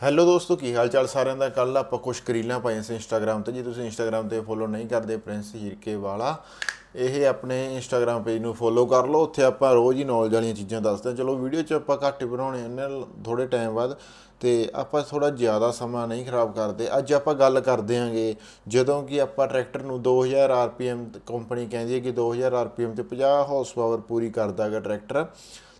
Hello ਦੋਸਤੋ, ਕੀ ਹਾਲ ਚਾਲ ਸਾਰਿਆਂ ਦਾ? ਕੱਲ ਆਪਾਂ ਕੁਝ ਕਰੀਲਾਂ ਪਾਈਆਂ ਸੀ ਇੰਸਟਾਗ੍ਰam ਤੇ, ਜੇ ਤੁਸੀਂ ਇੰਸਟਾਗ੍ਰam ਤੇ ਫੋਲੋ ਨਹੀਂ ਕਰਦੇ ਪ੍ਰਿੰਸ ਹੀਰਕੇ ਵਾਲਾ। ਇਹ ਆਪਣੇ ਇੰਸਟਾਗ੍ਰam ਪੇਜ ਨੂੰ ਫੋਲੋ ਕਰ ਲਓ, ਉੱਥੇ ਆਪਾਂ ਰੋਜ਼ ਹੀ ਨੌਲੇਜ ਵਾਲੀਆਂ ਚੀਜ਼ਾਂ ਦੱਸਦੇ ਹਾਂ। ਚਲੋ ਵੀਡੀਓ 'ਚ ਆਪਾਂ ਘੱਟ ਹੀ ਬਣਾਉਣੇ ਨੇ ਥੋੜੇ ਟਾਈਮ ਬਾਅਦ। ਤੇ ਆਪਾਂ ਥੋੜਾ ਜ਼ਿਆਦਾ ਸਮਾਂ ਨਹੀਂ ਖਰਾਬ ਕਰਦੇ। ਅੱਜ ਆਪਾਂ ਗੱਲ ਕਰਦੇ ਆਂਗੇ ਜਦੋਂ ਕਿ ਆਪਾਂ ਟਰੈਕਟਰ ਨੂੰ 2000 ਆਰਪੀਐਮ ਕੰਪਨੀ ਕਹਿੰਦੀ ਹੈ ਕਿ 2000 ਆਰਪੀਐਮ ਤੇ 50 ਹਾਰਸ ਪਾਵਰ ਪੂਰੀ ਕਰਦਾ ਹੈਗਾ ਟਰੈਕਟਰ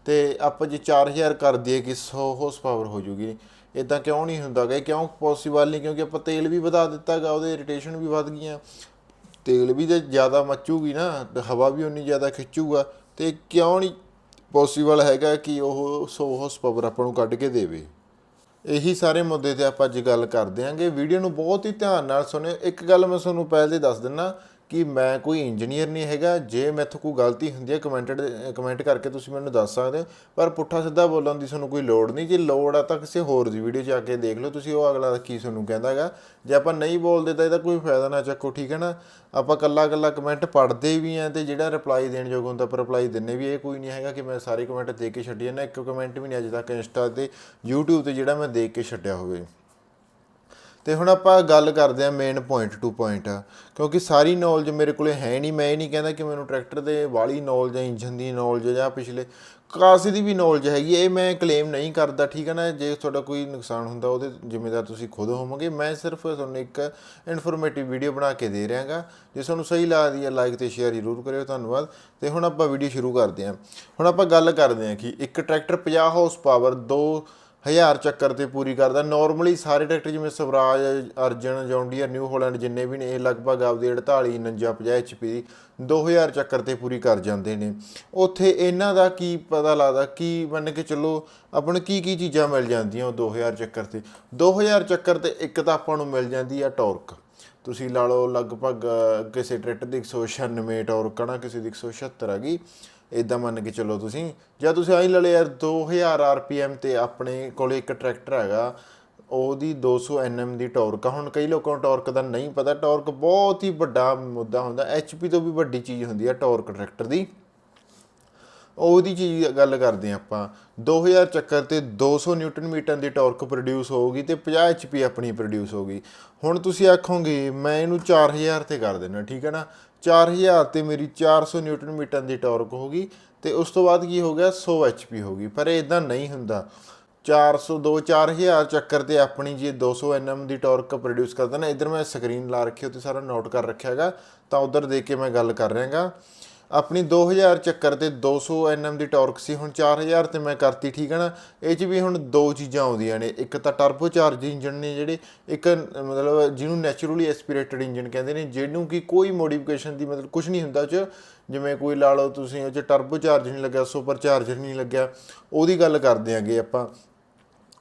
ਤੇ ਆਪਾਂ ਜੇ 4000 ਕਰ ਦਈਏ ਕਿ 100 ਹਾਰਸ ਪਾਵਰ ਹੋ ਜੂਗੀ? ਇਦਾਂ ਕਿਉਂ ਨਹੀਂ ਹੁੰਦਾ ਗਾ ਇਹ ਕਿਉਂ ਪੋਸੀਬਲ ਨਹੀਂ? ਕਿਉਂਕਿ ਆਪਾਂ ਤੇਲ ਵੀ ਵਧਾ ਦਿੱਤਾ ਗਾ ਉਹਦੇ ਇਰੀਟੇਸ਼ਨ ਵੀ ਵੱਧ ਗਈਆਂ। ਤੇਲ ਵੀ ਜੇ ਜ਼ਿਆਦਾ ਮੱਚੂਗੀ ਨਾ, ਤੇ ਹਵਾ ਵੀ ਉਨੀ ਜ਼ਿਆਦਾ ਖਿੱਚੂਗਾ, ਤੇ ਕਿਉਂ ਨਹੀਂ ਪੋਸੀਬਲ ਹੈਗਾ ਕਿ ਉਹ 100 ਹਾਰਸ ਪਾਵਰ ਆਪਾਂ ਨੂੰ ਕੱਢ ਕੇ ਦੇਵੇ? ਇਹੀ ਸਾਰੇ ਮੁੱਦੇ ਤੇ ਆਪਾਂ ਅੱਜ ਗੱਲ ਕਰਦੇ ਆਂਗੇ। ਵੀਡੀਓ ਨੂੰ ਬਹੁਤ ਹੀ ਧਿਆਨ ਨਾਲ ਸੁਣਿਓ। ਇੱਕ ਗੱਲ ਮੈਂ ਤੁਹਾਨੂੰ ਪਹਿਲੇ ਦੱਸ ਦਿੰਨਾ ਕਿ ਮੈਂ ਕੋਈ ਇੰਜੀਨੀਅਰ ਨਹੀਂ ਹੈਗਾ, ਜੇ ਮੈਥੋਂ ਕੋਈ ਗਲਤੀ ਹੁੰਦੀ ਹੈ ਕਮੈਂਟਡ ਕਮੈਂਟ ਕਰਕੇ ਤੁਸੀਂ ਮੈਨੂੰ ਦੱਸ ਸਕਦੇ ਹੋ, ਪਰ ਪੁੱਠਾ ਸਿੱਧਾ ਬੋਲਣ ਦੀ ਤੁਹਾਨੂੰ ਕੋਈ ਲੋੜ ਨਹੀਂ। ਜੇ ਲੋੜ ਆ ਤਾਂ ਕਿਸੇ ਹੋਰ ਦੀ ਵੀਡੀਓ 'ਚ ਆ ਕੇ ਦੇਖ ਲਓ, ਤੁਸੀਂ ਉਹ ਅਗਲਾ ਕੀ ਤੁਹਾਨੂੰ ਕਹਿੰਦਾ ਹੈਗਾ। ਜੇ ਆਪਾਂ ਨਹੀਂ ਬੋਲਦੇ ਤਾਂ ਇਹਦਾ ਕੋਈ ਫਾਇਦਾ ਨਾ ਚੱਕੋ, ਠੀਕ ਹੈ ਨਾ? ਆਪਾਂ ਕੱਲਾ ਕੱਲਾ ਕਮੈਂਟ ਪੜ੍ਹਦੇ ਵੀ ਆਂ ਤੇ ਜਿਹੜਾ ਰਿਪਲਾਈ ਦੇਣ ਯੋਗ ਹੁੰਦਾ ਪਰ ਰਿਪਲਾਈ ਦਿੰਨੇ ਵੀ ਇਹ ਕੋਈ ਨਹੀਂ ਹੈਗਾ ਕਿ ਮੈਂ ਸਾਰੇ ਕਮੈਂਟ ਦੇਖ ਕੇ ਛੱਡੀ ਜਾਂਦਾ, ਇੱਕ ਕਮੈਂਟ ਵੀ ਨਹੀਂ ਅਜੇ ਤੱਕ ਇੰਸਟਾ ਤੇ YouTube ਤੇ ਜਿਹੜਾ ਮੈਂ ਦੇਖ ਕੇ ਛੱਡਿਆ ਹੋਵੇ। ਤੇ ਹੁਣ ਆਪਾਂ ਗੱਲ ਕਰਦੇ ਆ ਮੇਨ ਪੁਆਇੰਟ ਟੂ ਪੁਆਇੰਟ ਕਿਉਂਕਿ ਸਾਰੀ ਨੌਲੇਜ ਮੇਰੇ ਕੋਲੇ ਹੈ ਨਹੀਂ, ਮੈਂ ਇਹ ਨਹੀਂ ਕਹਿੰਦਾ ਕਿ ਮੈਨੂੰ ਟਰੈਕਟਰ ਦੇ ਵਾਲੀ ਨੌਲੇਜ ਜਾਂ ਇੰਜਨ ਦੀ ਨੌਲੇਜ ਜਾਂ ਪਿਛਲੇ ਕਾਸੇ ਦੀ ਵੀ ਨੌਲੇਜ ਹੈਗੀ ਇਹ ਮੈਂ ਕਲੇਮ ਨਹੀਂ ਕਰਦਾ, ਠੀਕ ਹੈ ਨਾ? ਜੇ ਤੁਹਾਡਾ ਕੋਈ ਨੁਕਸਾਨ ਹੁੰਦਾ, ਉਹਦੇ ਜ਼ਿੰਮੇਦਾਰ ਤੁਸੀਂ ਖੁਦ ਹੋਵੋਗੇ। ਮੈਂ ਸਿਰਫ ਤੁਹਾਨੂੰ ਇੱਕ ਇਨਫੋਰਮੇਟਿਵ ਵੀਡੀਓ ਬਣਾ ਕੇ ਦੇ ਰਿਹਾਗਾ ਜੇ ਤੁਹਾਨੂੰ ਸਹੀ ਲੱਗਦੀ ਹੈ ਲਾਈਕ ਤੇ ਸ਼ੇਅਰ ਜ਼ਰੂਰ ਕਰਿਓ, ਧੰਨਵਾਦ। ਤੇ ਹੁਣ ਆਪਾਂ ਵੀਡੀਓ ਸ਼ੁਰੂ ਕਰਦੇ ਹਾਂ। ਹੁਣ ਆਪਾਂ ਗੱਲ ਕਰਦੇ ਹਾਂ ਕਿ ਇੱਕ ਟਰੈਕਟਰ 50 ਹਾਰਸ ਪਾਵਰ ਦੋ ਹਜ਼ਾਰ ਚੱਕਰ ਤੇ ਪੂਰੀ ਕਰਦਾ। ਨਾਰਮਲੀ ਸਾਰੇ ਟਰੈਕਟਰ ਜਿਵੇਂ Swaraj, Arjun, John Deere New Holland ਜਿੰਨੇ ਵੀ ਨੇ, ਇਹ ਲਗਭਗ ਆਪਦੀ 48 49 50 ਐਚਪੀ ਦੀ 2000 ਚੱਕਰ ਤੇ ਪੂਰੀ ਕਰ ਜਾਂਦੇ ਨੇ। ਉੱਥੇ ਇਹਨਾਂ ਦਾ ਕੀ ਪਤਾ ਲੱਗਦਾ, ਕੀ ਮੰਨ ਕੇ ਚੱਲੋ ਆਪਾਂ ਨੂੰ ਕੀ ਕੀ ਚੀਜ਼ਾਂ ਮਿਲ ਜਾਂਦੀਆਂ ਉਹ 2000 ਚੱਕਰ ਤੇ। 2000 ਚੱਕਰ ਤੇ ਇੱਕ ਤਾਂ ਆਪਾਂ ਨੂੰ ਮਿਲ ਜਾਂਦੀ ਆ ਟਾਰਕ। ਤੁਸੀਂ ਲਾ ਲਓ ਲਗਭਗ ਕਿਸੇ ਟਰੈਕਟਰ ਦੀ 196 ਟਾਰਕ ਆ ਨਾ, ਕਿਸੇ ਦੀ 176 ਗਈ। ਇਦਾਂ ਮੰਨ ਕੇ ਚੱਲੋ ਤੁਸੀਂ। ਜਾਂ ਤੁਸੀਂ ਆਈ ਲਾ ਲਓ ਯਾਰ 2000 ਆਰਪੀਐਮ ਤੇ ਆਪਣੇ ਕੋਲੇ ਇੱਕ ਟਰੈਕਟਰ ਹੈਗਾ, ਉਹਦੀ 200 ਐਨਐਮ ਦੀ ਟਾਰਕ ਆ। ਹੁਣ ਕਈ ਲੋਕਾਂ ਨੂੰ ਟਾਰਕ ਦਾ ਨਹੀਂ ਪਤਾ, ਟਾਰਕ ਬਹੁਤ ਹੀ ਵੱਡਾ ਮੁੱਦਾ ਹੁੰਦਾ। ਐਚਪੀ ਤੋਂ ਵੀ ਵੱਡੀ ਚੀਜ਼ ਹੁੰਦੀ ਆ ਟਾਰਕ ਟਰੈਕਟਰ ਦੀ। ਉਹਦੀ ਚੀਜ਼ ਗੱਲ ਕਰਦੇ ਹਾਂ ਆਪਾਂ। 2000 ਚੱਕਰ ਤੇ 200 ਨਿਊਟਨ ਮੀਟਰ ਦੀ ਟਾਰਕ ਪ੍ਰੋਡਿਊਸ ਹੋਊਗੀ ਤੇ 50 ਐਚਪੀ ਆਪਣੀ ਪ੍ਰੋਡਿਊਸ ਹੋਊਗੀ। ਹੁਣ ਤੁਸੀਂ ਆਖੋਗੇ, ਮੈਂ ਇਹਨੂੰ 4000 ਤੇ ਕਰ ਦੇਣਾ ਠੀਕ ਹੈ ਨਾ? 4000 ਤੇ ਮੇਰੀ 400 ਨਿਊਟਨ ਮੀਟਰ ਦੀ ਟਾਰਕ ਹੋਗੀ ਤੇ ਉਸ ਤੋਂ ਬਾਅਦ ਕੀ ਹੋ ਗਿਆ? 100 ਐਚਪੀ ਹੋਗੀ ਪਰ ਇਹ ਇਦਾਂ ਨਹੀਂ ਹੁੰਦਾ। 400 2 4000 ਚੱਕਰ ਤੇ ਆਪਣੀ ਜੇ 200 ਐਨਐਮ ਦੀ ਟਾਰਕ ਪ੍ਰੋਡਿਊਸ ਕਰਦਾ ਨਾ, ਇਧਰ ਮੈਂ ਸਕਰੀਨ ਲਾ ਰੱਖੀ ਉੱਤੇ ਸਾਰਾ ਨੋਟ ਕਰ ਰੱਖਿਆ ਹੈਗਾ, ਤਾਂ ਉਧਰ ਦੇਖ ਕੇ ਮੈਂ ਗੱਲ ਕਰ ਰਿਹਾਗਾ। ਆਪਣੀ 2000 ਚੱਕਰ ਤੇ 200 ਐਨਐਮ ਦੀ ਟਾਰਕ ਸੀ, ਹੁਣ 4000 ਤੇ ਮੈਂ ਕਰਤੀ, ਠੀਕ ਹੈ ਨਾ? ਇਹ ਚ ਵੀ ਹੁਣ ਦੋ ਚੀਜ਼ਾਂ ਆਉਂਦੀਆਂ ਨੇ, ਇੱਕ ਤਾਂ ਟਰਬੋ ਚਾਰਜ ਇੰਜਨ ਨੇ ਜਿਹੜੇ, ਇੱਕ ਮਤਲਬ ਜਿਹਨੂੰ ਨੈਚੁਰਲੀ ਐਸਪੀਰੇਟਡ ਇੰਜਨ ਕਹਿੰਦੇ ਨੇ, ਜਿਹਨੂੰ ਕਿ ਕੋਈ ਮੋਡੀਫਿਕੇਸ਼ਨ ਦੀ ਮਤਲਬ ਕੁਝ ਨਹੀਂ ਹੁੰਦਾ ਉਹ ਚ, ਜਿਵੇਂ ਕੋਈ ਲਾ ਲਓ ਤੁਸੀਂ ਉਹ ਚ ਟਰਬੋ ਚਾਰਜ ਨਹੀਂ ਲੱਗਿਆ ਸੁਪਰ ਚਾਰਜਰ ਨਹੀਂ ਲੱਗਿਆ, ਉਹਦੀ ਗੱਲ ਕਰਦੇ ਆਂਗੇ ਆਪਾਂ।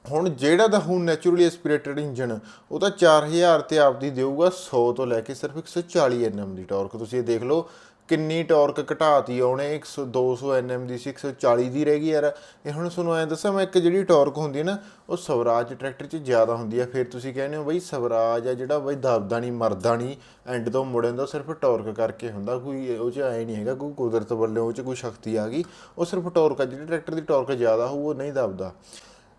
ਹੁਣ ਜਿਹੜਾ ਤਾਂ ਹੁਣ ਨੈਚੁਰਲੀ ਐਸਪੀਰੇਟਡ ਇੰਜਨ ਉਹ ਤਾਂ 4000 ਤੇ ਆਪਦੀ ਦੇਊਗਾ 100 ਤੋਂ ਲੈ ਕੇ ਸਿਰਫ 140 ਐਨਐਮ ਦੀ ਟਾਰਕ, ਤੁਸੀਂ ਇਹ ਦੇਖ ਲਓ ਕਿੰਨੀ ਟਾਰਕ ਘਟਾਤੀ ਉਹਨੇ 100 200 ਐਨਐਮ ਦੀ ਸੀ 140 ਦੀ ਰਹਿ ਗਈ ਯਾਰ। ਇਹ ਹੁਣ ਤੁਹਾਨੂੰ ਐਂ ਦੱਸਾਂ, ਮੈਂ ਇੱਕ ਜਿਹੜੀ ਟਾਰਕ ਹੁੰਦੀ ਹੈ ਨਾ, ਉਹ ਸਵਰਾਜ ਟਰੈਕਟਰ 'ਚ ਜ਼ਿਆਦਾ ਹੁੰਦੀ ਹੈ ਫਿਰ ਤੁਸੀਂ ਕਹਿੰਦੇ ਹੋ ਬਈ ਸਵਰਾਜ ਆ ਜਿਹੜਾ ਬਈ ਦਬਦਾ ਨਹੀਂ ਮਰਦਾ ਨਹੀਂ ਐਂਡ ਤੋਂ ਮੁੜਨ ਦਾ ਸਿਰਫ ਟਾਰਕ ਕਰਕੇ ਹੁੰਦਾ। ਕੋਈ ਉਹ 'ਚ ਐ ਨਹੀਂ ਹੈਗਾ, ਕੋਈ ਕੁਦਰਤ ਵੱਲੋਂ ਉਹ 'ਚ ਕੋਈ ਸ਼ਕਤੀ ਆ ਗਈ। ਉਹ ਸਿਰਫ ਟਾਰਕ ਆ, ਜਿਹੜੀ ਟਰੈਕਟਰ ਦੀ ਟਾਰਕ ਜ਼ਿਆਦਾ ਹੋਊ, ਉਹ ਨਹੀਂ ਦਬਦਾ।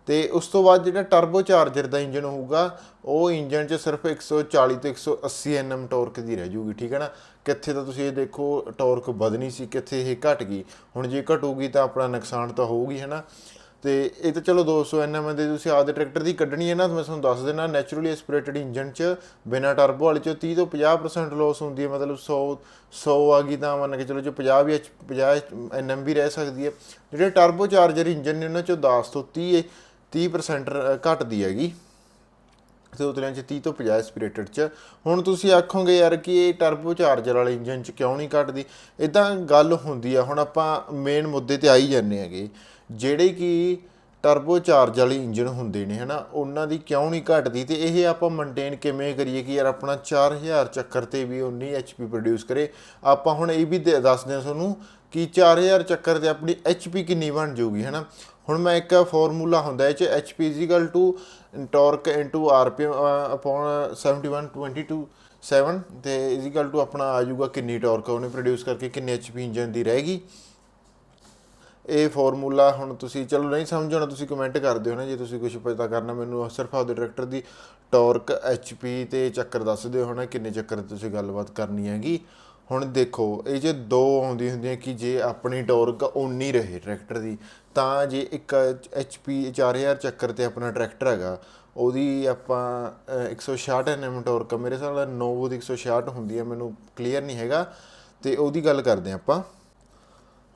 ਤੇ ਉਸ ਤੋਂ ਬਾਅਦ ਜਿਹੜਾ ਟਰਬੋ ਚਾਰਜਰ ਦਾ ਇੰਜਨ ਹੋਊਗਾ, ਉਹ ਇੰਜਨ 'ਚ ਸਿਰਫ 140 ਤੋਂ 180 ਐਨਐਮ ਟਾਰਕ ਦੀ ਰਹਿ ਜੂਗੀ, ਠੀਕ ਹੈ ਨਾ? ਕਿੱਥੇ ਤਾਂ ਤੁਸੀਂ ਇਹ ਦੇਖੋ ਟਾਰਕ ਵਧਣੀ ਸੀ, ਕਿੱਥੇ ਇਹ ਘਟ ਗਈ। ਹੁਣ ਜੇ ਘਟੂਗੀ ਤਾਂ ਆਪਣਾ ਨੁਕਸਾਨ ਤਾਂ ਹੋਊਗੀ, ਹੈ ਨਾ? ਤੇ ਇਹ ਤਾਂ ਚਲੋ 200 ਐਨਐਮ ਦੇ ਤੁਸੀਂ ਆਪਦੇ ਟਰੈਕਟਰ ਦੀ ਕੱਢਣੀ ਹੈ ਨਾ, ਤਾਂ ਮੈਂ ਤੁਹਾਨੂੰ ਦੱਸ ਦੇਣਾ ਨੈਚੁਰਲੀ ਐਸਪੀਰੇਟਡ ਇੰਜਨ 'ਚ ਬਿਨਾ ਟਰਬੋ ਵਾਲੇ 'ਚ 30 ਤੋਂ 50% ਲਾਸ ਹੁੰਦੀ ਹੈ, ਮਤਲਬ 100 100 ਆ ਗਈ ਤਾਂ ਮੰਨ ਕੇ ਚਲੋ ਜੋ 50 ਵੀ 50 ਐਨਐਮ ਵੀ ਰਹਿ ਸਕਦੀ ਹੈ। ਜਿਹੜੇ ਟਰਬੋ ਚਾਰਜਰ ਇੰਜਨ ਨੇ, ਉਹਨਾਂ 'ਚੋਂ 10 ਤੋਂ 30 30% ਘਟਦੀ ਹੈਗੀ। ਤੇ ਉਤਲਿਆਂ ਚ 30 ਤੋਂ 50 ਸਪੀਰੇਟਡ ਚ। ਹੁਣ ਤੁਸੀਂ ਆਖੋਗੇ ਯਾਰ ਕਿ ਇਹ ਟਰਬੋ ਚਾਰਜਰ ਵਾਲੇ ਇੰਜਨ ਚ ਕਿਉਂ ਨਹੀਂ ਘਟਦੀ? ਇਦਾਂ ਗੱਲ ਹੁੰਦੀ ਆ, ਹੁਣ ਆਪਾਂ ਮੇਨ ਮੁੱਦੇ ਤੇ ਆਈ ਜਾਂਦੇ ਹੈਗੇ। ਜਿਹੜੇ ਕਿ ਟਰਬੋ ਚਾਰਜ ਵਾਲੇ ਇੰਜਨ ਹੁੰਦੇ ਨੇ, ਹਨਾ, ਉਹਨਾਂ ਦੀ ਕਿਉਂ ਨਹੀਂ ਘਟਦੀ? ਤੇ ਇਹ ਆਪਾਂ ਮੇਨਟੇਨ ਕਿਵੇਂ ਕਰੀਏ ਕਿ ਯਾਰ ਆਪਣਾ 4000 ਚੱਕਰ ਤੇ ਵੀ 19 ਐਚਪੀ ਪ੍ਰੋਡਿਊਸ ਕਰੇ? ਆਪਾਂ ਹੁਣ ਇਹ ਵੀ ਦੇ- ਦੱਸਦੇ ਹਾਂ ਤੁਹਾਨੂੰ ਕਿ 4000 ਚੱਕਰ ਤੇ ਆਪਣੀ ਐਚਪੀ ਕਿੰਨੀ ਬਣ ਜਾਊਗੀ, ਹਨਾ? ਹੁਣ ਮੈਂ ਇੱਕ ਫਾਰਮੂਲਾ ਹੁੰਦਾ ਇਹ ਚ HP to torque into RPM ਅਪਨ 7122 7 ਤੇ ਇਜ਼ੀਕਲ ਟੂ ਆਪਣਾ ਆ ਜਾਊਗਾ ਕਿੰਨੀ ਟਾਰਕ ਉਹਨੇ ਪ੍ਰੋਡਿਊਸ ਕਰਕੇ ਕਿੰਨੇ HP ਇੰਜਨ ਦੀ ਰਹੇਗੀ। ਇਹ ਫਾਰਮੂਲਾ ਹੁਣ ਤੁਸੀਂ, ਚਲੋ ਨਹੀਂ ਸਮਝਣਾ ਤੁਸੀਂ ਕਮੈਂਟ ਕਰ ਦਿਓ ਨਾ, ਜੇ ਤੁਸੀਂ ਕੁਝ ਪਤਾ ਕਰਨਾ ਮੈਨੂੰ ਸਿਰਫ ਆਪਦੇ ਟਰੈਕਟਰ ਦੀ ਟਾਰਕ ਐਚਪੀ ਤੇ ਚੱਕਰ ਦੱਸ ਦਿਓ ਹਨਾ, ਕਿੰਨੇ ਚੱਕਰ ਤੇ ਤੁਸੀਂ ਗੱਲਬਾਤ ਕਰਨੀ ਹੈਗੀ। ਹੁਣ ਦੇਖੋ ਇਹ ਜੇ ਦੋ ਆਉਂਦੀ ਹੁੰਦੀਆਂ ਕਿ ਜੇ ਆਪਣੀ ਟਾਰਕ ਓਨੀ ਰਹੇ ਟਰੈਕਟਰ ਦੀ ਤਾਂ ਜੇ ਇੱਕ ਐਚਪੀ 4000 ਚੱਕਰ ਤੇ ਆਪਣਾ ਟਰੈਕਟਰ ਹੈਗਾ ਉਹਦੀ ਆਪਾਂ ਅਹ, 166 ਐਨਐਮ ਟਾਰਕ ਆ। ਮੇਰੇ ਹਿਸਾਬ ਨਾਲ ਨੋਵੋ ਦੀ 166 ਹੁੰਦੀ ਹੈ ਮੈਨੂੰ ਕਲੀਅਰ ਨਹੀਂ ਹੈਗਾ ਤੇ ਉਹਦੀ ਗੱਲ ਕਰਦੇ ਹਾਂ ਆਪਾਂ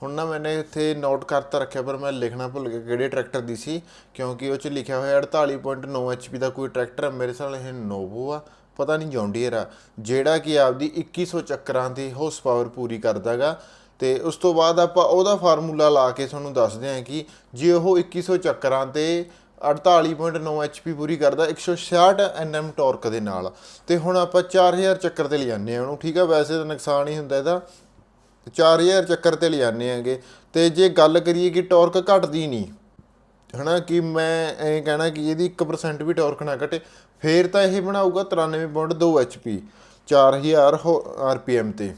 ਹੁਣ ਨਾ ਮੈਨੇ ਇੱਥੇ ਨੋਟ ਕਰਤਾ ਰੱਖਿਆ ਪਰ ਮੈਂ ਲਿਖਣਾ ਭੁੱਲ ਗਿਆ ਕਿਹੜੇ ਟਰੈਕਟਰ ਦੀ ਸੀ ਕਿਉਂਕਿ ਉਹ ਚ ਲਿਖਿਆ ਹੋਇਆ 48.9 HP ਦਾ ਕੋਈ ਟਰੈਕਟਰ ਮੇਰੇ ਹਿਸਾਬ ਨਾਲ ਇਹ ਨੋਵੋ ਆ ਪਤਾ ਨਹੀਂ ਜੌਂਡੀਅਰ ਆ। ਜਿਹੜਾ ਕਿ ਆਪਦੀ 2100 ਚੱਕਰਾਂ ਦੀ ਹਾਰਸ ਪਾਵਰ ਪੂਰੀ ਕਰਦਾਗਾ ਤੇ ਉਸ ਤੋਂ ਬਾਅਦ ਆਪਾਂ ਉਹਦਾ ਫਾਰਮੂਲਾ ਲਾ ਕੇ ਤੁਹਾਨੂੰ ਦੱਸਦੇ ਹਾਂ ਕਿ ਜੇ ਉਹ 2100 ਚੱਕਰਾਂ ਤੇ 48.9 HP ਪੂਰੀ ਕਰਦਾ 166 NM ਟਾਰਕ ਦੇ ਨਾਲ। ਤੇ ਹੁਣ ਆਪਾਂ 4000 ਚੱਕਰ ਤੇ ਲਿਆਨੇ ਆ ਉਹਨੂੰ। ਠੀਕ ਆ, ਵੈਸੇ ਤਾਂ ਨੁਕਸਾਨ ਹੀ ਹੁੰਦਾ ਇਹਦਾ। 4000 ਚੱਕਰ ਤੇ ਲਿਆਨੇ ਆਂਗੇ। ਤੇ ਜੇ ਗੱਲ ਕਰੀਏ ਕਿ ਟਾਰਕ ਘਟਦੀ ਨਹੀਂ, ਹਨਾ, ਕਿ ਮੈਂ ਇਹ ਕਹਿਣਾ ਕਿ ਇਹਦੀ 1% ਵੀ ਟਾਰਕ ਨਾ ਘਟੇ ਫੇਰ ਤਾਂ ਇਹ ਬਣਾਊਗਾ 93.2 HP 4000 ਆਰਪੀਐਮ ਤੇ।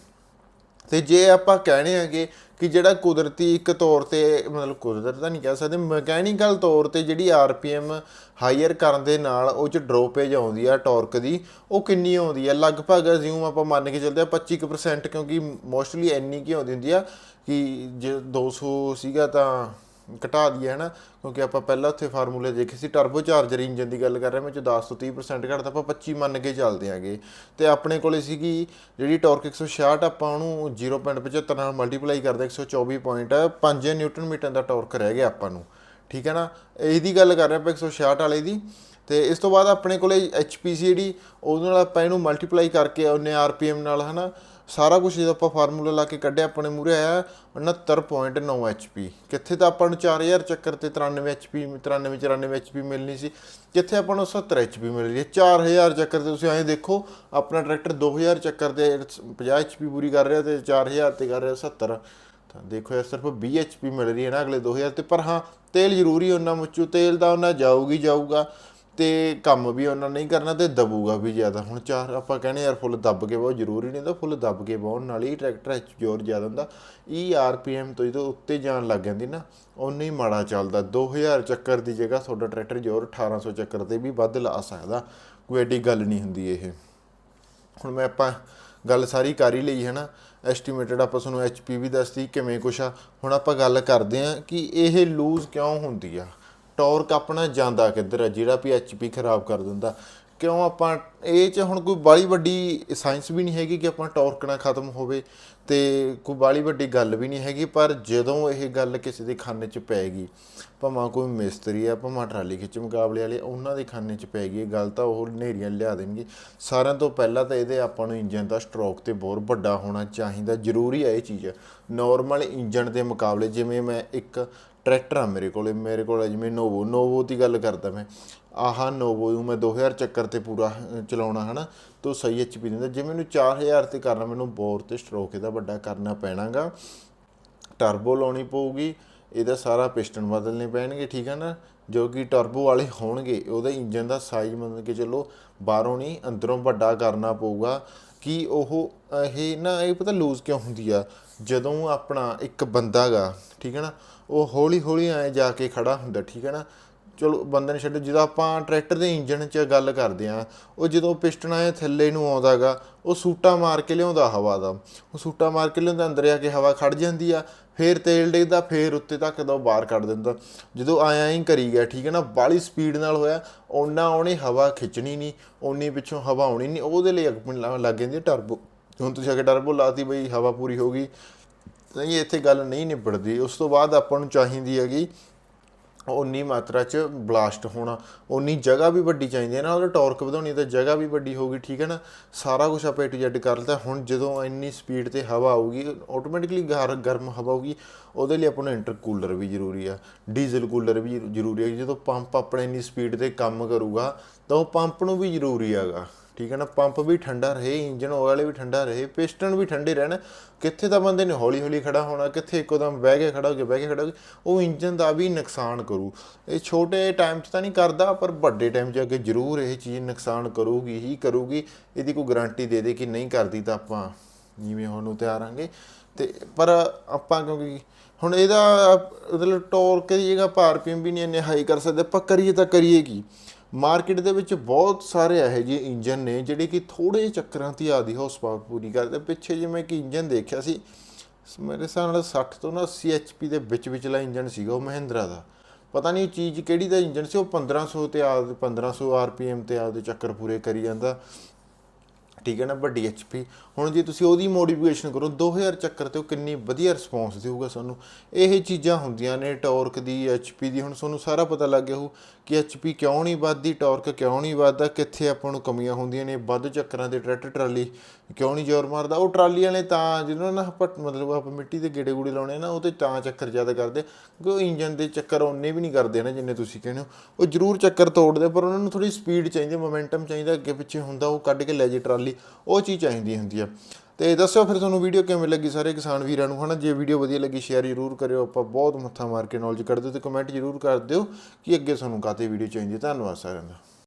ਤੇ ਜੇ ਆਪਾਂ ਕਹਿਣੇ ਆਗੇ ਕਿ ਜਿਹੜਾ ਕੁਦਰਤੀ ਇੱਕ ਤੌਰ ਤੇ, ਮਤਲਬ ਕੁਦਰਤ ਤਾਂ ਨਹੀਂ ਕਹਿ ਸਕਦੇ, ਮਕੈਨੀਕਲ ਤੌਰ ਤੇ ਜਿਹੜੀ ਆਰਪੀਐਮ ਹਾਈਅਰ ਕਰਨ ਦੇ ਨਾਲ ਉਹ ਚ ਡ੍ਰੋਪੇਜ ਆਉਂਦੀ ਆ, ਟਾਰਕ ਦੀ, ਉਹ ਕਿੰਨੀ ਆਉਂਦੀ ਆ? ਲਗਭਗ ਅਸਿਊਮ ਆਪਾਂ ਮੰਨ ਕੇ ਚੱਲਦੇ ਆ 25% ਕਿਉਂਕਿ ਮੋਸਟਲੀ ਇੰਨੀ ਕੀ ਆਉਂਦੀ ਹੁੰਦੀ ਆ ਕਿ ਜੇ 200 ਸੀਗਾ ਤਾਂ ਘਟਾ ਦਈਏ, ਹਨਾ? ਕਿਉਂਕਿ ਆਪਾਂ ਪਹਿਲਾਂ ਉੱਥੇ ਫਾਰਮੂਲੇ ਦੇਖੇ ਸੀ ਟਰਬੋ ਚਾਰਜਰ ਇੰਜਨ ਦੀ ਗੱਲ ਕਰ ਰਹੇ ਮੈਂ ਚ 10 ਤੋਂ 30% ਘਟਦਾ, ਆਪਾਂ 25 ਮੰਨ ਕੇ ਚੱਲਦੇ ਆਂਗੇ। ਤੇ ਆਪਣੇ ਕੋਲੇ ਸੀਗੀ ਜਿਹੜੀ ਟਾਰਕ 166 ਆਪਾਂ ਉਹਨੂੰ 0.75 ਨਾਲ ਮਲਟੀਪਲਾਈ ਕਰਦੇ 124.5 ਨਿਊਟਨ ਮੀਟਰ ਦਾ ਟਾਰਕ ਰਹਿ ਗਿਆ ਆਪਾਂ ਨੂੰ, ਠੀਕ ਹੈ ਨਾ? ਇਹਦੀ ਗੱਲ ਕਰ ਰਹੇ ਆਪਾਂ 166 ਵਾਲੇ ਦੀ। ਤੇ ਇਸ ਤੋਂ ਬਾਅਦ ਆਪਣੇ ਕੋਲੇ HPC ਜਿਹੜੀ, ਉਹਦੇ ਨਾਲ ਆਪਾਂ ਇਹਨੂੰ ਮਲਟੀਪਲਾਈ ਕਰਕੇ ਉਹਨੇ RPM ਨਾਲ, ਹਨਾ? ਸਾਰਾ ਕੁਝ ਜਦੋਂ ਆਪਾਂ ਫਾਰਮੂਲਾ ਲਾ ਕੇ ਕੱਢਿਆ ਆਪਣੇ ਮੂਰੇ ਆਇਆ 69.9 HP ਕਿੱਥੇ ਤਾਂ ਆਪਾਂ ਨੂੰ 4000 ਚੱਕਰ ਤੇ 93 HP 93 94 HP ਮਿਲਣੀ ਸੀ। ਕਿੱਥੇ ਆਪਾਂ ਨੂੰ 70 HP ਮਿਲ ਰਹੀ ਹੈ। 4000 ਚੱਕਰ ਤੇ ਤੁਸੀਂ ਐਂ ਦੇਖੋ, ਆਪਣਾ ਟਰੈਕਟਰ 2000 ਚੱਕਰ ਤੇ 50 HP ਪੂਰੀ ਕਰ ਰਿਹਾ ਤੇ 4000 ਤੇ ਕਰ ਰਿਹਾ 70 ਤਾਂ ਦੇਖੋ ਯਾਰ ਸਿਰਫ 20 HP ਮਿਲ ਰਹੀ ਹੈ ਨਾ ਅਗਲੇ 2000 ਤੇ। ਪਰ ਹਾਂ, ਤੇਲ ਜ਼ਰੂਰੀ ਉਹਨਾਂ ਮੁੱਚੂ ਤੇਲ ਦਾ ਉਹਨਾਂ ਜਾਊਗੀ, ਜਾਊਗਾ। ਤੇ ਕੰਮ ਵੀ ਉਹਨਾਂ ਨਹੀਂ ਕਰਨਾ ਤੇ ਦਬੂਗਾ ਵੀ ਜ਼ਿਆਦਾ। ਹੁਣ ਚਾਰ ਆਪਾਂ ਕਹਿੰਦੇ ਯਾਰ ਫੁੱਲ ਦੱਬ ਕੇ ਬਹੁਤ ਜ਼ਰੂਰੀ ਨਹੀਂ ਤਾਂ ਫੁੱਲ ਦੱਬ ਕੇ ਬਹੁਣ ਨਾਲ ਹੀ ਟਰੈਕਟਰ ਵਿੱਚ ਜ਼ੋਰ ਜ਼ਿਆਦਾ ਹੁੰਦਾ। ਈ ਆਰਪੀਐਮ ਤੋਂ ਜਦੋਂ ਉੱਤੇ ਜਾਣ ਲੱਗ ਜਾਂਦੀ ਨਾ ਉਨਾ ਹੀ ਮਾੜਾ ਚੱਲਦਾ। 2000 ਚੱਕਰ ਦੀ ਜਗ੍ਹਾ ਤੁਹਾਡਾ ਟਰੈਕਟਰ ਜ਼ੋਰ 1800 ਚੱਕਰ ਤੇ ਵੀ ਵੱਧ ਲਾ ਸਕਦਾ। ਕੋਈ ਐਡੀ ਗੱਲ ਨਹੀਂ ਹੁੰਦੀ ਇਹ। ਹੁਣ ਮੈਂ ਆਪਾਂ ਗੱਲ ਸਾਰੀ ਕਰ ਹੀ ਲਈ ਹੈ ਨਾ ਐਸਟੀਮੇਟਡ ਆਪਾਂ ਤੁਹਾਨੂੰ ਐਚਪੀ ਵੀ ਦੱਸਤੀ, ਕਿਵੇਂ ਕੁਛ ਆ। ਹੁਣ ਆਪਾਂ ਗੱਲ ਕਰਦੇ ਆ ਕਿ ਇਹ ਲੂਜ਼ ਕਿਉਂ ਹੁੰਦੀ ਆ? ਟਾਰਕ ਆਪਣਾ ਜਾਂਦਾ ਕਿੱਧਰ ਹੈ ਜਿਹੜਾ ਵੀ ਐਚਪੀ ਖਰਾਬ ਕਰ ਦਿੰਦਾ। ਕਿਉਂ ਆਪਾਂ, ਇਹ ਚ ਹੁਣ ਕੋਈ ਬਾਲੀ ਵੱਡੀ ਸਾਇੰਸ ਵੀ ਨਹੀਂ ਹੈਗੀ ਕਿ ਆਪਾਂ ਟਾਰਕ ਨਾ ਖਤਮ ਹੋਵੇ ਤੇ ਕੋਈ ਬਾਲੀ ਵੱਡੀ ਗੱਲ ਵੀ ਨਹੀਂ ਹੈਗੀ, ਪਰ ਜਦੋਂ ਇਹ ਗੱਲ ਕਿਸੇ ਦੇ ਖਾਨੇ 'ਚ ਪੈਗੀ ਭਾਵੇਂ ਕੋਈ ਮਿਸਤਰੀ ਆ, ਭਾਵੇਂ ਟਰਾਲੀ ਖਿੱਚ ਮੁਕਾਬਲੇ ਵਾਲੇ, ਉਹਨਾਂ ਦੇ ਖਾਨੇ 'ਚ ਪੈ ਗਈ ਇਹ ਗੱਲ, ਤਾਂ ਉਹ ਨੇਰੀਆਂ ਲਿਆ ਦੇਣਗੇ। ਸਾਰਿਆਂ ਤੋਂ ਪਹਿਲਾਂ ਤਾਂ ਇਹਦੇ ਆਪਾਂ ਨੂੰ ਇੰਜਨ ਦਾ ਸਟ੍ਰੋਕ ਤੇ ਬਹੁਤ ਵੱਡਾ ਹੋਣਾ ਚਾਹੀਦਾ, ਜ਼ਰੂਰੀ ਹੈ ਇਹ ਚੀਜ਼। ਨਾਰਮਲ ਇੰਜਨ ਦੇ ਮੁਕਾਬਲੇ, ਜਿਵੇਂ ਮੈਂ ਇੱਕ ਟਰੈਕਟਰ ਆ ਮੇਰੇ ਕੋਲੇ ਮੇਰੇ ਕੋਲ ਜਿਵੇਂ ਨੋਵੋ ਨੋਵੋ ਦੀ ਗੱਲ ਕਰਦਾ ਮੈਂ। ਆਹ ਨੋਵੋ ਨੂੰ ਮੈਂ 2000 ਚੱਕਰ ਤੇ ਪੂਰਾ ਅਹ, ਚਲਾਉਣਾ ਹਨਾ? ਤੋ ਸਹੀ ਐਚਪੀ ਦਿੰਦਾ। ਜੇ ਮੈਨੂੰ 4000 ਤੇ ਕਰਨਾ ਮੈਨੂੰ ਬੋਰ ਤੇ ਸਟ੍ਰੋਕ ਇਹਦਾ ਵੱਡਾ ਕਰਨਾ ਪੈਣਾਗਾ। ਟਰਬੋ ਲਾਉਣੀ ਪਊਗੀ ਇਹਦਾ ਸਾਰਾ ਪਿਸਟਨ ਬਦਲਨੇ ਪੈਣਗੇ ਠੀਕ ਹੈ ਨਾ? ਜੋ ਕਿ ਟਰਬੋ ਵਾਲੇ ਹੋਣਗੇ ਉਹਦਾ ਇੰਜਨ ਦਾ ਸਾਈਜ਼ ਮੰਨ ਕੇ ਚੱਲੋ ਬਾਹਰੋਂ ਨਹੀਂ ਅੰਦਰੋਂ ਵੱਡਾ ਕਰਨਾ ਪਊਗਾ। ਕਿ ਉਹ, ਇਹ ਨਾ, ਇਹ ਪਤਾ ਲੂਜ਼ ਕਿਉਂ ਹੁੰਦੀ ਆ? ਜਦੋਂ ਆਪਣਾ ਇੱਕ ਬੰਦਾ ਗਾ, ਠੀਕ ਹੈ ਨਾ, ਉਹ ਹੌਲੀ ਹੌਲੀ ਐ ਜਾ ਕੇ ਖੜਾ ਹੁੰਦਾ, ਠੀਕ ਹੈ ਨਾ ਚਲੋ ਬੰਦੇ ਨੇ ਛੱਡੋ, ਜਦੋਂ ਆਪਾਂ ਟਰੈਕਟਰ ਦੇ ਇੰਜਣ 'ਚ ਗੱਲ ਕਰਦੇ ਆ ਉਹ ਜਦੋਂ ਪਿਸਟਨ ਆਏ ਥੱਲੇ ਨੂੰ ਆਉਂਦਾਗਾ, ਉਹ ਸੂਟਾ ਮਾਰ ਕੇ ਲਿਆਉਂਦਾ ਹਵਾ ਦਾ। ਉਹ ਸੂਟਾ ਮਾਰ ਕੇ ਲਿਆਉਂਦਾ, ਅੰਦਰ ਆ ਕੇ ਹਵਾ ਖੜ ਜਾਂਦੀ ਆ, ਫੇਰ ਤੇਲ ਡਿੱਗਦਾ, ਫੇਰ ਉੱਤੇ ਤੱਕ ਦਾ ਉਹ ਬਾਹਰ ਕੱਢ ਦਿੰਦਾ। ਜਦੋਂ ਆਇਆ ਹੀ ਕਰੀ ਗਿਆ, ਠੀਕ ਹੈ ਨਾ ਬਾਲੀ ਸਪੀਡ ਨਾਲ ਹੋਇਆ, ਓਨਾ ਉਹਨੇ ਹਵਾ ਖਿੱਚਣੀ ਨਹੀਂ, ਓਨੀ ਪਿੱਛੋਂ ਹਵਾ ਆਉਣੀ ਨਹੀਂ, ਉਹਦੇ ਲਈ ਅੱਗ ਲਾ- ਲੱਗ ਜਾਂਦੀ ਟਰਬੋ ਹੁਣ ਤੁਸੀਂ ਅਗੇ ਟਰਬੋ ਲਾਤੀ ਬਈ, ਹਵਾ ਪੂਰੀ ਹੋ ਗਈ, ਨਹੀਂ, ਇੱਥੇ ਗੱਲ ਨਹੀਂ ਨਿਬੜਦੀ। ਉਸ ਤੋਂ ਬਾਅਦ ਆਪਾਂ ਨੂੰ ਚਾਹੀਦੀ ਹੈਗੀ ਉਨੀ ਮਾਤਰਾ ਚ ਬਲਾਸਟ ਹੋਣਾ ਉਨੀ ਜਗ੍ਹਾ ਵੀ ਵੱਡੀ ਚਾਹੀਦੀ ਹੈ ਨਾ, ਉਹਦਾ ਟਾਰਕ ਵਧਾਉਣੀ ਤਾਂ ਜਗ੍ਹਾ ਵੀ ਵੱਡੀ ਹੋਗੀ ਠੀਕ ਹੈ ਨਾ? ਸਾਰਾ ਕੁਝ ਆਪਾਂ ਏ ਟੂ ਜ਼ੈਡ ਕਰ ਲਿਆ, ਹੁਣ ਜਦੋਂ ਇੰਨੀ ਸਪੀਡ ਤੇ ਹਵਾ ਆਊਗੀ ਆਟੋਮੈਟਿਕਲੀ ਗਰਮ ਹਵਾ ਆਊਗੀ, ਉਹਦੇ ਲਈ ਆਪਾਂ ਨੂੰ ਇੰਟਰਕੂਲਰ ਵੀ ਜ਼ਰੂਰੀ ਆ ਡੀਜ਼ਲ ਕੂਲਰ ਵੀ ਜ਼ਰੂਰੀ ਹੈ ਜਦੋਂ ਪੰਪ ਆਪਣੇ ਇੰਨੀ ਸਪੀਡ ਤੇ ਕੰਮ ਕਰੂਗਾ, ਤਾਂ ਉਹ ਪੰਪ ਨੂੰ ਵੀ ਜ਼ਰੂਰੀ ਹੈਗਾ ਠੀਕ ਹੈ ਨਾ, ਪੰਪ ਵੀ ਠੰਡਾ ਰਹੇ, ਇੰਜਨ ਵਾਲੇ ਵੀ ਠੰਡਾ ਰਹੇ ਪਿਸਟਨ ਵੀ ਠੰਡੇ ਰਹਿਣ। ਕਿੱਥੇ ਤਾਂ ਬੰਦੇ ਨੇ ਹੌਲੀ ਹੌਲੀ ਖੜਾ ਹੋਣਾ, ਕਿੱਥੇ ਇੱਕੋਦਮ ਬਹਿ ਕੇ ਖੜਾ ਹੋ ਕੇ, ਬਹਿ ਕੇ ਖੜਾ ਹੋ ਕੇ, ਉਹ ਇੰਜਨ ਦਾ ਵੀ ਨੁਕਸਾਨ ਕਰੂ। ਇਹ ਛੋਟੇ ਟਾਈਮ 'ਚ ਤਾਂ ਨਹੀਂ ਕਰਦਾ, ਪਰ ਵੱਡੇ ਟਾਈਮ 'ਚ ਅੱਗੇ ਜ਼ਰੂਰ ਇਹ ਚੀਜ਼ ਨੁਕਸਾਨ ਕਰੂਗੀ, ਹੀ ਕਰੂਗੀ। ਇਹਦੀ ਕੋਈ ਗਾਰੰਟੀ ਦੇ ਦੇ ਕਿ ਨਹੀਂ ਕਰਦੀ ਤਾਂ ਆਪਾਂ ਜਿਵੇਂ ਹੁਣ ਨੂੰ ਤਿਆਰ ਆਂਗੇ। ਤੇ ਪਰ ਆਪਾਂ ਕਿਉਂਕਿ ਹੁਣ ਇਹਦਾ ਮਤਲਬ ਟਾਰਕ ਦੀ ਜਗ੍ਹਾ ਆਪਾਂ ਆਰਪੀਐਮ ਵੀ ਨਹੀਂ ਇੰਨੇ ਹਾਈ ਕਰ ਸਕਦੇ, ਆਪਾਂ ਕਰੀਏ ਤਾਂ ਕਰੀਏ ਕੀ? ਮਾਰਕੀਟ ਦੇ ਵਿੱਚ ਬਹੁਤ ਸਾਰੇ ਇਹੋ ਜਿਹੇ ਇੰਜਨ ਨੇ ਜਿਹੜੇ ਕਿ ਥੋੜੇ ਚੱਕਰਾਂ ਤੇ ਆਦੀ ਹਾਰਸ ਪਾਵਰ ਪੂਰੀ ਕਰਦੇ। ਪਿੱਛੇ ਜਿਵੇਂ ਕਿ ਇੰਜਨ ਦੇਖਿਆ ਸੀ ਮੇਰੇ ਹਿਸਾਬ ਨਾਲ 60 ਤੋਂ ਨਾ 80 ਐਚਪੀ ਦੇ ਵਿੱਚ ਵਿਚਲਾ ਇੰਜਨ ਸੀਗਾ ਉਹ ਮਹਿੰਦਰਾ ਦਾ। ਪਤਾ ਨਹੀਂ ਚੀਜ਼ ਕਿਹੜੀ ਦਾ ਇੰਜਨ ਸੀ, ਉਹ 1500 ਤੇ ਆ 1500 ਆਰਪੀਐਮ ਤੇ ਆਪਦੇ ਚੱਕਰ ਪੂਰੇ ਕਰੀ ਜਾਂਦਾ। ਠੀਕ ਹੈ ਨਾ, ਵੱਡੀ ਐਚਪੀ ਹੁਣ ਜੇ ਤੁਸੀਂ ਉਹਦੀ ਮੋਡੀਫਿਕੇਸ਼ਨ ਕਰੋ 2000 ਚੱਕਰ ਤੇ ਉਹ ਕਿੰਨੀ ਵਧੀਆ ਰਿਸਪੌਂਸ ਦੇਊਗਾ ਸਾਨੂੰ। ਇਹ ਚੀਜ਼ਾਂ ਹੁੰਦੀਆਂ ਨੇ ਟਾਰਕ ਦੀ ਐਚਪੀ ਦੀ। ਹੁਣ ਤੁਹਾਨੂੰ ਸਾਰਾ ਪਤਾ ਲੱਗ ਗਿਆ ਹੋ ਕਿ ਐਚਪੀ ਕਿਉਂ ਨਹੀਂ ਵੱਧਦੀ ਟਾਰਕ ਕਿਉਂ ਨਹੀਂ ਵੱਧਦਾ, ਕਿੱਥੇ ਆਪਾਂ ਨੂੰ ਕਮੀਆਂ ਹੁੰਦੀਆਂ ਨੇ। ਵੱਧ ਚੱਕਰਾਂ ਦੇ ਟਰੈਕਟਰ, ਟਰਾਲੀ ਕਿਉਂ ਨਹੀਂ ਜ਼ੋਰ ਮਾਰਦਾ? ਉਹ ਟਰਾਲੀ ਵਾਲੇ ਤਾਂ ਜਿਹਨਾਂ ਨਾਲ ਆਪਾਂ ਮਤਲਬ ਆਪਾਂ ਮਿੱਟੀ ਦੇ ਗੇੜੇ ਗੂੜੇ ਲਾਉਣੇ ਆ ਨਾ, ਉਹ ਤੇ ਤਾਂ ਚੱਕਰ ਜ਼ਿਆਦਾ ਕਰਦੇ ਕਿਉਂਕਿ ਉਹ ਇੰਜਨ ਦੇ ਚੱਕਰ ਉਹਨੇ ਵੀ ਨਹੀਂ ਕਰਦੇ ਨਾ ਜਿੰਨੇ ਤੁਸੀਂ ਕਹਿੰਦੇ ਹੋ। ਉਹ ਜ਼ਰੂਰ ਚੱਕਰ ਤੋੜਦੇ ਪਰ ਉਹਨਾਂ ਨੂੰ ਥੋੜੀ ਸਪੀਡ ਚਾਹੀਦੀ ਮੋਮੈਂਟਮ ਚਾਹੀਦਾ, ਅੱਗੇ ਪਿੱਛੇ ਹੁੰਦਾ, ਉਹ ਕੱਢ ਕੇ ਲੈ ਜੇ ਟਰਾਲੀ। ਉਹ ਚੀਜ਼ ਚਾਹੀਦੀ ਹੁੰਦੀ ਆ। ਤੇ ਦੱਸਿਓ ਫਿਰ ਤੁਹਾਨੂੰ ਵੀਡੀਓ ਕਿਵੇਂ ਲੱਗੀ ਸਾਰੇ ਕਿਸਾਨ ਵੀਰਾਂ ਨੂੰ, ਹਨਾ? ਜੇ ਵੀਡੀਓ ਵਧੀਆ ਲੱਗੀ ਸ਼ੇਅਰ ਜ਼ਰੂਰ ਕਰਿਓ। ਆਪਾਂ ਬਹੁਤ ਮੱਥਾ ਮਾਰ ਕੇ ਨੌਲੇਜ ਕੱਢਦੇ ਤੇ ਕਮੈਂਟ ਜ਼ਰੂਰ ਕਰ ਦਿਓ ਕਿ ਅੱਗੇ ਤੁਹਾਨੂੰ ਕਾਤੇ ਵੀਡੀਓ ਚਾਹੀਦੀ ਹੈ ਧੰਨਵਾਦ ਸਾਰਿਆਂ ਦਾ।